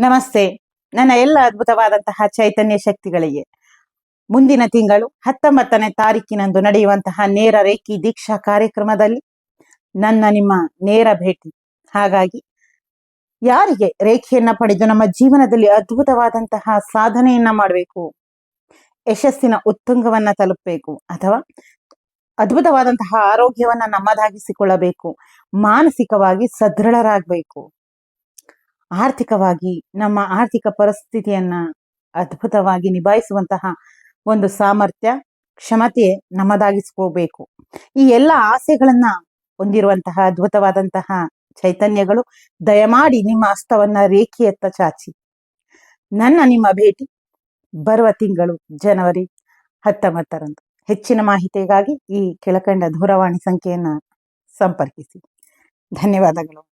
ನಮಸ್ತೆ. ನನ್ನ ಎಲ್ಲ ಅದ್ಭುತವಾದಂತಹ ಚೈತನ್ಯ ಶಕ್ತಿಗಳಿಗೆ ಮುಂದಿನ ತಿಂಗಳು ಹತ್ತೊಂಬತ್ತನೇ ತಾರೀಕಿನಂದು ನಡೆಯುವಂತಹ ನೇರ ರೇಖಿ ದೀಕ್ಷಾ ಕಾರ್ಯಕ್ರಮದಲ್ಲಿ ನನ್ನ ನಿಮ್ಮ ನೇರ ಭೇಟಿ. ಹಾಗಾಗಿ ಯಾರಿಗೆ ರೇಖೆಯನ್ನ ಪಡೆದು ನಮ್ಮ ಜೀವನದಲ್ಲಿ ಅದ್ಭುತವಾದಂತಹ ಸಾಧನೆಯನ್ನ ಮಾಡಬೇಕು, ಯಶಸ್ಸಿನ ಉತ್ತುಂಗವನ್ನ ತಲುಪಬೇಕು ಅಥವಾ ಅದ್ಭುತವಾದಂತಹ ಆರೋಗ್ಯವನ್ನ ನಮ್ಮದಾಗಿಸಿಕೊಳ್ಳಬೇಕು, ಮಾನಸಿಕವಾಗಿ ಸದೃಢರಾಗಬೇಕು. ಆರ್ಥಿಕವಾಗಿ, ನಮ್ಮ ಆರ್ಥಿಕ ಪರಿಸ್ಥಿತಿಯನ್ನ ಅದ್ಭುತವಾಗಿ ನಿಭಾಯಿಸುವಂತಹ ಒಂದು ಸಾಮರ್ಥ್ಯ, ಕ್ಷಮತೆ ನಮ್ಮದಾಗಿಸ್ಕೋಬೇಕು. ಈ ಎಲ್ಲ ಆಸೆಗಳನ್ನ ಹೊಂದಿರುವಂತಹ ಅದ್ಭುತವಾದಂತಹ ಚೈತನ್ಯಗಳು, ದಯಮಾಡಿ ನಿಮ್ಮ ಹಸ್ತವನ್ನ ರೇಖೆಯತ್ತ ಚಾಚಿ. ನನ್ನ ನಿಮ್ಮ ಭೇಟಿ ಬರುವ ತಿಂಗಳು ಜನವರಿ ಹತ್ತೊಂಬತ್ತರಂದು. ಹೆಚ್ಚಿನ ಮಾಹಿತಿಗಾಗಿ ಈ ಕೆಳಕಂಡ ದೂರವಾಣಿ ಸಂಖ್ಯೆಯನ್ನ ಸಂಪರ್ಕಿಸಿ. ಧನ್ಯವಾದಗಳು.